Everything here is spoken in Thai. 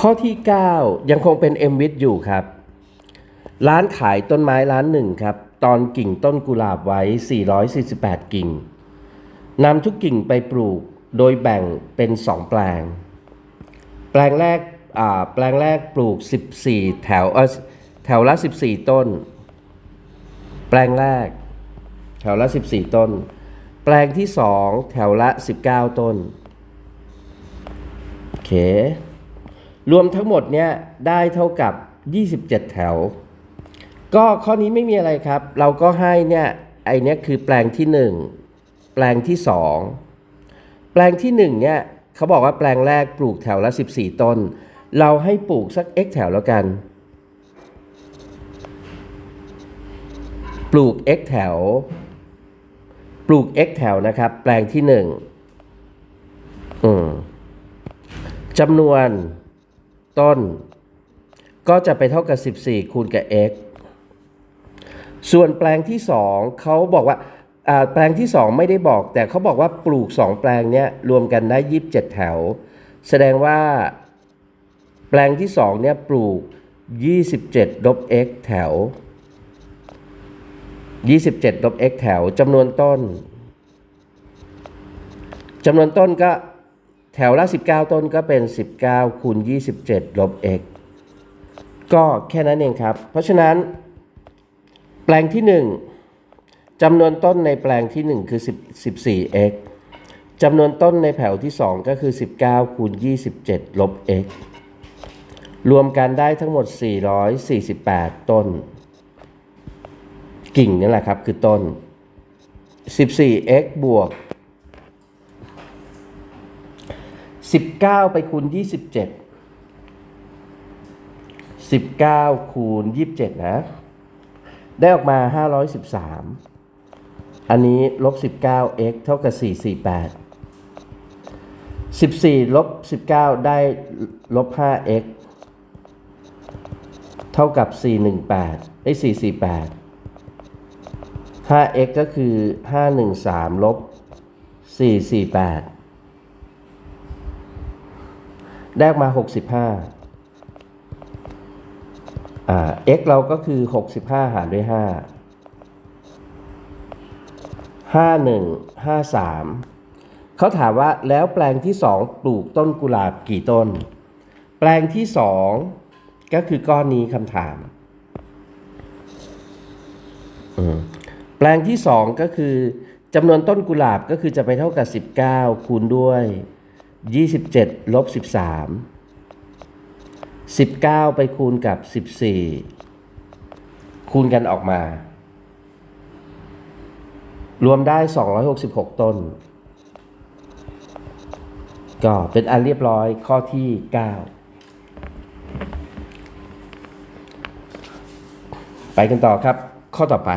ข้อที่ 9 ยังคงเป็น m w i t อยู่ครับ ร้านขายต้นไม้ร้านหนึ่งครับ ตอนกิ่งต้นกุหลาบไว้ 448 กิ่งนำทุกกิ่งไปปลูกโดยแบ่งเป็น 2 แปลง แปลงแรกแปลงแรกปลูก 14 แถวเออแถวละ 14 ต้น แปลงแรก แถวละ 14 ต้น แปลงที่ 2 แถวละ 19 ต้นโอเค รวมทั้งหมดเนี่ยได้เท่ากับ 27 แถว ก็ข้อนี้ไม่มีอะไรครับ เราก็ให้เนี่ยไอเนี้ยคือแปลงที่ 1 แปลงที่ 2 แปลงที่1เนี่ยเขาบอกว่าแปลงแรกปลูกแถวละ 14 ต้น เราให้ปลูกสัก x แถวแล้วกัน ปลูก x แถว ปลูก x แถวนะครับ แปลงที่ 1อืมจำนวน ต้น ก็จะไปเท่ากับ 14 คูณกับ x ส่วนแปลงที่ 2เขาบอกว่าแปลงที่ 2 ไม่ได้บอก แต่เขาบอกว่าปลูก 2 แปลงเนี้ยรวมกันได้ 27 แถว แสดงว่าแปลงที่ 2 เนี่ยปลูก 27ลบ x แถว 27ลบ x แถวจำนวนต้นจำนวนต้นก็ แถวละ 19 ต้นก็เป็น 19คูณ27 ลบ x ก็แค่นั้นเองครับ เพราะฉะนั้น แปลงที่ 1จำนวนต้นในแปลงที่ 1 คือ 14x จำนวนต้นในแถวที่ 2 ก็คือ 19คูณ27 ลบ x รวมกันได้ทั้งหมด 448 ต้น กิ่งนี่แหละครับคือต้น 14x บวก 19ไปคูณ27 19คูณ27นะ ได้ออกมา513อันนี้ลบ 19x เท่ากับ448 14ลบ19ได้ลบ 5x เท่ากับ 418ไอ้448 5x ก็คือ 513 ลบ 448 ได้ออกมา 65อ่า x เราก็คือ 65 หารด้วย 5 51 53 เขาถามว่าแล้วแปลงที่ 2 ปลูกต้นกุหลาบกี่ต้น แปลงที่ 2 ก็คือก้อนนี้คำถามอืมแปลงที่ 2 ก็คือจำนวนต้นกุหลาบก็คือจะไปเท่ากับ 19 คูณด้วย 27ลบ13 19 ไปคูณกับ 14 คูณกันออกมา รวมได้ 266 ต้น ก็เป็นอันเรียบร้อยข้อที่ 9 ไปกันต่อครับ ข้อต่อไป